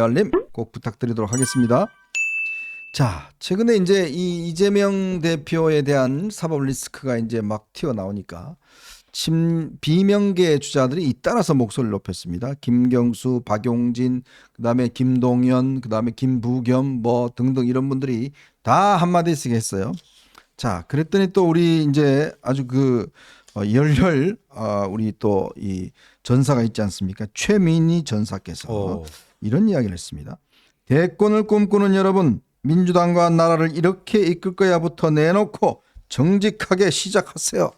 알림 꼭 부탁드리도록 하겠습니다. 자, 최근에 이제 이 이재명 대표에 대한 사법 리스크가 이제 막 튀어나오니까 친 비명계 주자들이 잇따라서 목소리를 높였습니다. 김경수, 박용진, 그다음에 김동연, 그다음에 김부겸 뭐 등등 이런 분들이 다 한마디씩 했어요. 자, 그랬더니 또 우리 이제 아주 그 어, 열혈 어, 우리 또 이 전사가 있지 않습니까? 최민희 전사께서 어. 이런 이야기를 했습니다. 대권을 꿈꾸는 여러분, 민주당과 나라를 이렇게 이끌 거야부터 내놓고 정직하게 시작하세요.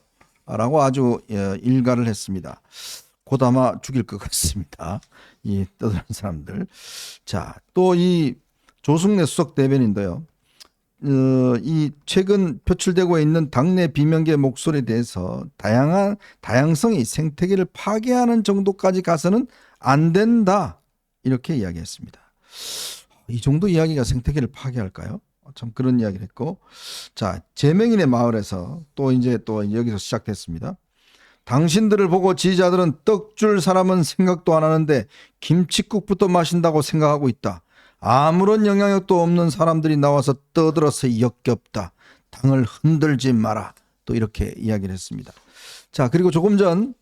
라고 아주 어, 일가를 했습니다. 곧 아마 죽일 것 같습니다. 이 떠드는 사람들. 자, 또 이 조승래 수석 대변인도요. 어, 이 최근 표출되고 있는 당내 비명계 목소리에 대해서 다양한 다양성이 생태계를 파괴하는 정도까지 가서는 안 된다 이렇게 이야기했습니다. 이 정도 이야기가 생태계를 파괴할까요? 어, 참 그런 이야기를 했고 자 제명인의 마을에서 또 이제 또 여기서 시작됐습니다. 당신들을 보고 지지자들은 떡 줄 사람은 생각도 안 하는데 김치국부터 마신다고 생각하고 있다. 아무런 영향력도 없는 사람들이 나와서 떠들어서 역겹다. 당을 흔들지 마라. 또 이렇게 이야기를 했습니다. 자 그리고 조금 전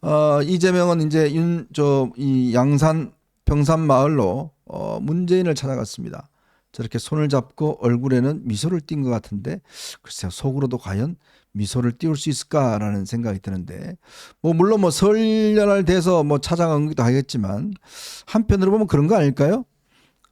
어, 이재명은 이제 윤 저 이 양산 평산 마을로 어, 문재인을 찾아갔습니다. 저렇게 손을 잡고 얼굴에는 미소를 띈것 같은데 글쎄요 속으로도 과연 미소를 띄울 수 있을까라는 생각이 드는데 뭐 물론 뭐 설날을 돼서 뭐 찾아간 것도 하겠지만 한편으로 보면 그런 거 아닐까요?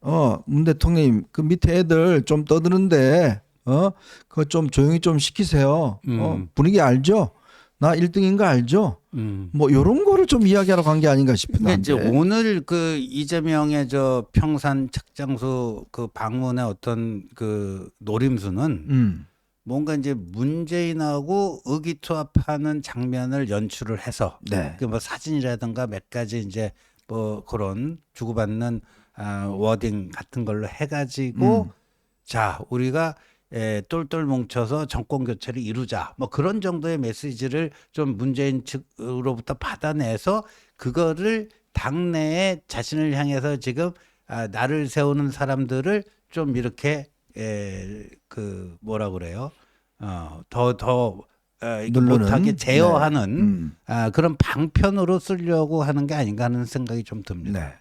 어, 문 대통령님 그 밑에 애들 좀 떠드는데 어, 그거 좀 조용히 좀 시키세요. 어, 음. 분위기 알죠? 나 1등인 거 알죠? 음. 뭐 요런 거를 좀 이야기하러 간 게 아닌가 싶은데. 근데 이제 오늘 그 이재명의 저 평산 책장수 그 방문의 어떤 그 노림수는 음. 뭔가 이제 문재인하고 의기투합하는 장면을 연출을 해서 네. 그뭐 사진이라든가 몇 가지 이제 뭐 그런 주고받는 아, 워딩 같은 걸로 해가지고 음. 자 우리가 에, 똘똘 뭉쳐서 정권 교체를 이루자. 뭐 그런 정도의 메시지를 좀 문재인 측으로부터 받아내서 그거를 당내에 자신을 향해서 지금 아, 나를 세우는 사람들을 좀 이렇게 에, 그 뭐라 그래요? 어더더 어, 누르는? 못하게 제어하는 음. 아, 그런 방편으로 쓰려고 하는 게 아닌가 하는 생각이 좀 듭니다. 네.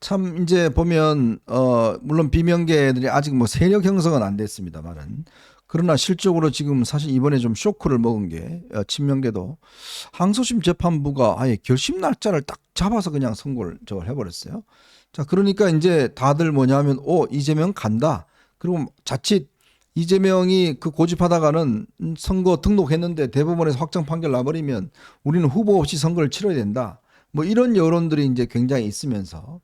참 이제 보면 어 물론 비명계들이 아직 뭐 세력 형성은 안 됐습니다만은 그러나 실적으로 지금 사실 이번에 좀 쇼크를 먹은 게 어, 친명계도 항소심 재판부가 아예 결심 날짜를 딱 잡아서 그냥 선고를 저걸 해버렸어요. 자 그러니까 이제 다들 뭐냐면 오 이재명 간다. 그리고 자칫 이재명이 그 고집하다가는 선거 등록했는데 대법원에서 확정 판결 나버리면 우리는 후보 없이 선거를 치러야 된다. 뭐 이런 여론들이 이제 굉장히 있으면서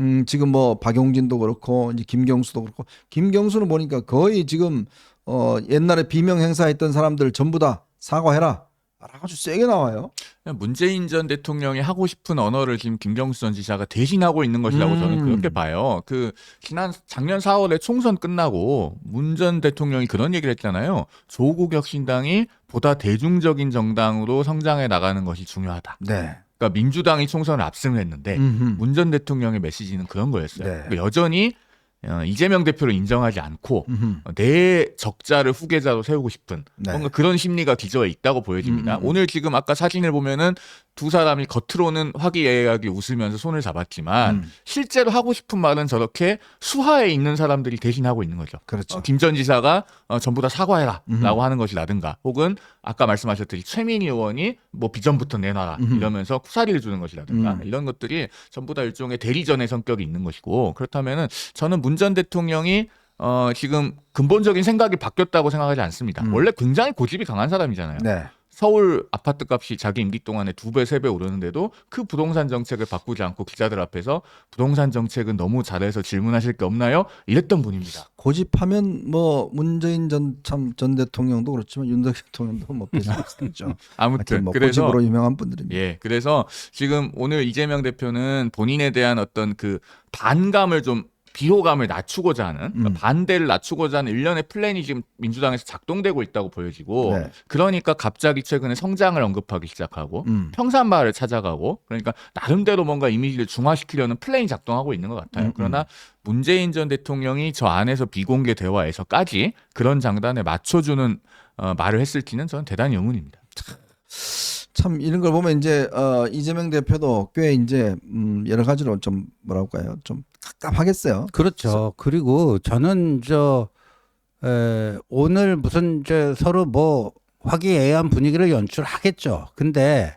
음 지금 뭐 박용진도 그렇고 이제 김경수도 그렇고 김경수는 보니까 거의 지금 어 옛날에 비명 행사했던 사람들 전부 다 사과해라. 아주 세게 나와요. 문재인 전 대통령이 하고 싶은 언어를 지금 김경수 전 지사가 대신하고 있는 것이라고 음. 저는 그렇게 봐요. 그 지난 작년 4월에 총선 끝나고 문 전 대통령이 그런 얘기를 했잖아요. 조국 혁신당이 보다 대중적인 정당으로 성장해 나가는 것이 중요하다. 네. 그러니까 민주당이 총선을 압승했는데 음흠. 문전 대통령의 메시지는 그런 거였어요. 네. 그러니까 여전히 어, 이재명 대표를 인정하지 않고 음흠. 어, 내 적자를 후계자로 세우고 싶은 네. 뭔가 그런 심리가 기저에 있다고 보여집니다. 음, 음. 오늘 지금 아까 사진을 보면은 두 사람이 겉으로는 화기애애하게 웃으면서 손을 잡았지만 음. 실제로 하고 싶은 말은 저렇게 수하에 있는 사람들이 대신하고 있는 거죠. 그렇죠. 김전 지사가 어, 전부 다 사과해라 음. 라고 하는 것이라든가 혹은 아까 말씀하셨듯이 최민희 의원이 뭐 비전부터 내놔라 음. 이러면서 쿠사리를 주는 것이라든가 음. 이런 것들이 전부 다 일종의 대리전의 성격이 있는 것이고 그렇다면은 저는 문 전 대통령이 어, 지금 근본적인 생각이 바뀌었다고 생각하지 않습니다. 음. 원래 굉장히 고집이 강한 사람이잖아요. 네. 서울 아파트 값이 자기 임기 동안에 두 배, 세 배 오르는데도 그 부동산 정책을 바꾸지 않고 기자들 앞에서 부동산 정책은 너무 잘해서 질문하실 게 없나요? 이랬던 분입니다. 고집하면 뭐 문재인 전참전 대통령도 그렇지만 윤석열 대통령도 뭐 비슷하죠. 아무튼 뭐 그래서 고집으로 유명한 분들입니다. 예, 그래서 지금 오늘 이재명 대표는 본인에 대한 어떤 그 반감을 좀 비호감을 낮추고자 하는 그러니까 음. 반대를 낮추고자 하는 일련의 플랜이 지금 민주당에서 작동되고 있다고 보여지고 네. 그러니까 갑자기 최근에 성장을 언급하기 시작하고 음. 평산마을을 찾아가고 그러니까 나름대로 뭔가 이미지를 중화시키려는 플랜이 작동하고 있는 것 같아요. 음, 그러나 문재인 전 대통령이 저 안에서 비공개 대화에서까지 그런 장단에 맞춰주는 어, 말을 했을지는 저는 대단히 의문입니다. 참 이런 걸 보면 이제 어, 이재명 대표도 꽤 이제 음, 여러 가지로 좀 뭐라 할까요? 좀 갑갑하겠어요. 그렇죠. 그리고 저는 저 에, 오늘 무슨 저 서로 뭐 화기애애한 분위기를 연출하겠죠. 근데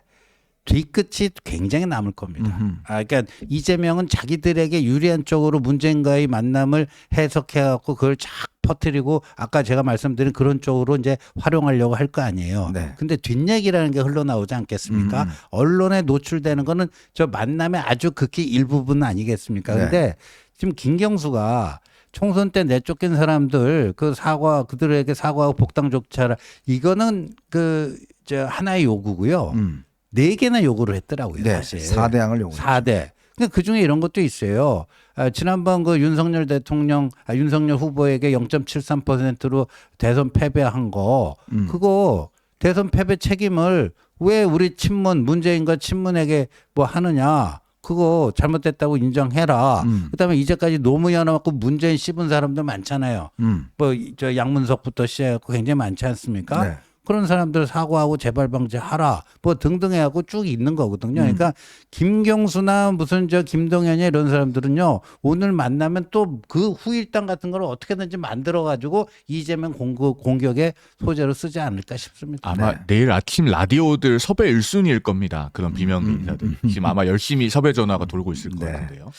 뒤끝이 굉장히 남을 겁니다. 음흠. 아, 그러니까 이재명은 자기들에게 유리한 쪽으로 문재인과의 만남을 해석해갖고 그걸 착 퍼뜨리고 아까 제가 말씀드린 그런 쪽으로 이제 활용하려고 할 거 아니에요. 네. 근데 뒷얘기라는 게 흘러나오지 않겠습니까? 음. 언론에 노출되는 거는 저 만남의 아주 극히 일부분 아니겠습니까? 네. 근데 지금 김경수가 총선 때 내쫓긴 사람들 그 사과 그들에게 사과하고 복당 조차라 이거는 그 저 하나의 요구고요. 음. 네 개나 요구를 했더라고요. 네. 사실. 4대항을 요구. 4대. 근데 그 중에 이런 것도 있어요. 아, 지난번 그 윤석열 대통령, 아, 윤석열 후보에게 0.73%로 대선 패배한 거, 음. 그거 대선 패배 책임을 왜 우리 친문, 문재인과 친문에게 뭐 하느냐. 그거 잘못됐다고 인정해라. 음. 그다음에 이제까지 노무현 하고 문재인 씹은 사람들 많잖아요. 음. 뭐저 양문석부터 시작해서 굉장히 많지 않습니까? 네. 그런 사람들 사과하고 재발 방지하라 뭐 등등 해갖고 쭉 있는 거거든요. 음. 그러니까 김경수나 무슨 저 김동연이 이런 사람들은요 오늘 만나면 또 그 후일담 같은 걸 어떻게든지 만들어 가지고 이재명 공격 공격의 소재로 쓰지 않을까 싶습니다. 아마 네. 내일 아침 라디오들 섭외 1순위일 겁니다. 그런 비명 음, 기자들. 지금 아마 열심히 섭외 전화가 돌고 있을 것 네. 같은데요.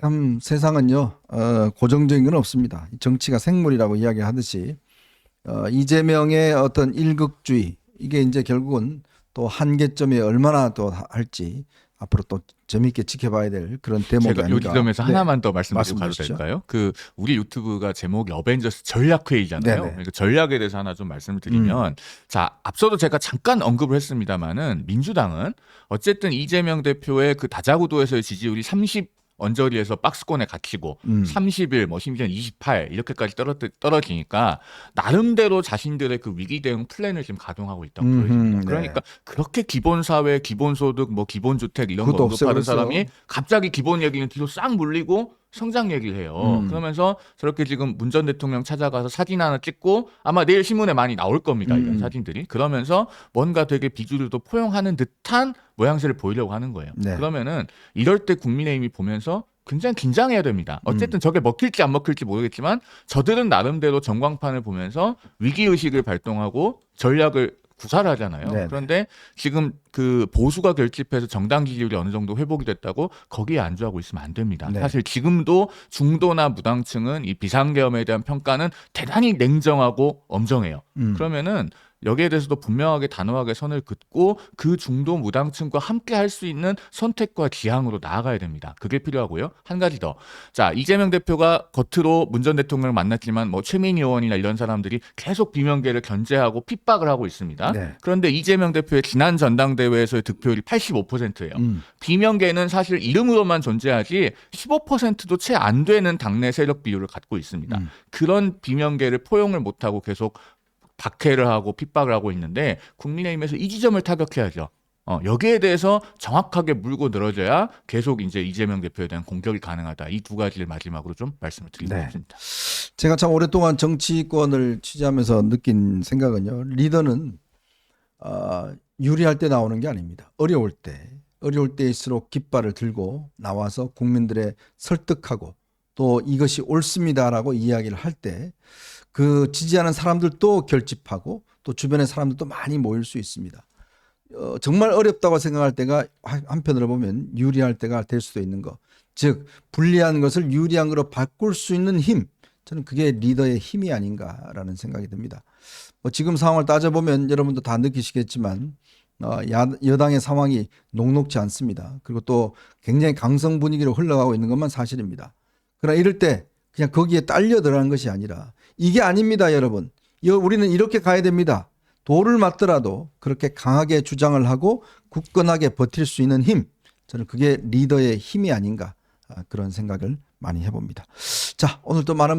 참 세상은요 어, 고정적인 건 없습니다. 정치가 생물이라고 이야기하듯이 어, 이재명의 어떤 일극주의 이게 이제 결국은 또 한계점에 얼마나 또 할지 앞으로 또 재미있게 지켜봐야 될 그런 대목이 제가 요 아닌가. 지점에서 네. 하나만 더 말씀드리고 말씀 가도. 될까요? 그 우리 유튜브가 제목이 어벤져스 전략회의잖아요. 네네. 음. 그러니까 전략에 대해서 하나 좀 말씀을 드리면 자 앞서도 제가 잠깐 언급을 했습니다마는 민주당은 어쨌든 이재명 대표의 그 다자구도에서의 지지율이 30 언저리에서 박스권에 갇히고 음. 31, 뭐 심지어는 28 이렇게까지 떨어, 떨어지니까 나름대로 자신들의 그 위기 대응 플랜을 지금 가동하고 있다고 보여집니다. 네. 그러니까 그렇게 기본 사회, 기본 소득, 뭐 기본 주택 이런 거 언급하는 없애버렸어. 사람이 갑자기 기본 얘기는 뒤로 싹 물리고 성장 얘기를 해요. 음. 그러면서 저렇게 지금 문 전 대통령 찾아가서 사진 하나 찍고 아마 내일 신문에 많이 나올 겁니다. 음. 이런 사진들이. 그러면서 뭔가 되게 비주류도 포용하는 듯한 모양새를 보이려고 하는 거예요. 네. 그러면은 이럴 때 국민의힘이 보면서 굉장히 긴장해야 됩니다. 음. 어쨌든 저게 먹힐지 안 먹힐지 모르겠지만 저들은 나름대로 전광판을 보면서 위기 의식을 발동하고 전략을 구사를 하잖아요. 네네. 그런데 지금 그 보수가 결집해서 정당 지지율이 어느 정도 회복이 됐다고 거기에 안주하고 있으면 안 됩니다. 네. 사실 지금도 중도나 무당층은 이 비상계엄에 대한 평가는 대단히 냉정하고 엄정해요. 음. 그러면은 여기에 대해서도 분명하게 단호하게 선을 긋고 그 중도 무당층과 함께 할 수 있는 선택과 지향으로 나아가야 됩니다. 그게 필요하고요. 한 가지 더. 자, 이재명 대표가 겉으로 문 전 대통령을 만났지만 뭐 최민희 의원이나 이런 사람들이 계속 비명계를 견제하고 핍박을 하고 있습니다. 네. 그런데 이재명 대표의 지난 전당대회에서의 득표율이 85%예요. 음. 비명계는 사실 이름으로만 존재하지 15%도 채 안 되는 당내 세력 비율을 갖고 있습니다. 음. 그런 비명계를 포용을 못하고 계속 박해를 하고 핍박을 하고 있는데 국민의힘에서 이 지점을 타격해야죠. 어, 여기에 대해서 정확하게 물고 늘어져야 계속 이제 이재명 대표에 대한 공격이 가능하다. 이 두 가지를 마지막으로 좀 말씀을 드리고 네. 제가 참 오랫동안 정치권을 취재하면서 느낀 생각은요. 리더는 어, 유리할 때 나오는 게 아닙니다. 어려울 때, 어려울 때일수록 깃발을 들고 나와서 국민들의 설득하고 또 이것이 옳습니다라고 이야기를 할 때 그 지지하는 사람들도 결집하고 또 주변의 사람들도 많이 모일 수 있습니다. 어, 정말 어렵다고 생각할 때가 한- 한편으로 보면 유리할 때가 될 수도 있는 거. 즉 불리한 것을 유리한 거로 바꿀 수 있는 힘. 저는 그게 리더의 힘이 아닌가라는 생각이 듭니다. 뭐 지금 상황을 따져보면 여러분도 다 느끼시겠지만 어, 야, 여당의 상황이 녹록지 않습니다. 그리고 또 굉장히 강성 분위기로 흘러가고 있는 것만 사실입니다. 그러나 이럴 때 그냥 거기에 딸려 들어가는 것이 아니라 이게 아닙니다, 여러분. 여- 우리는 이렇게 가야 됩니다. 돌을 맞더라도 그렇게 강하게 주장을 하고 굳건하게 버틸 수 있는 힘. 저는 그게 리더의 힘이 아닌가 아, 그런 생각을 많이 해봅니다. 자, 오늘 또 많은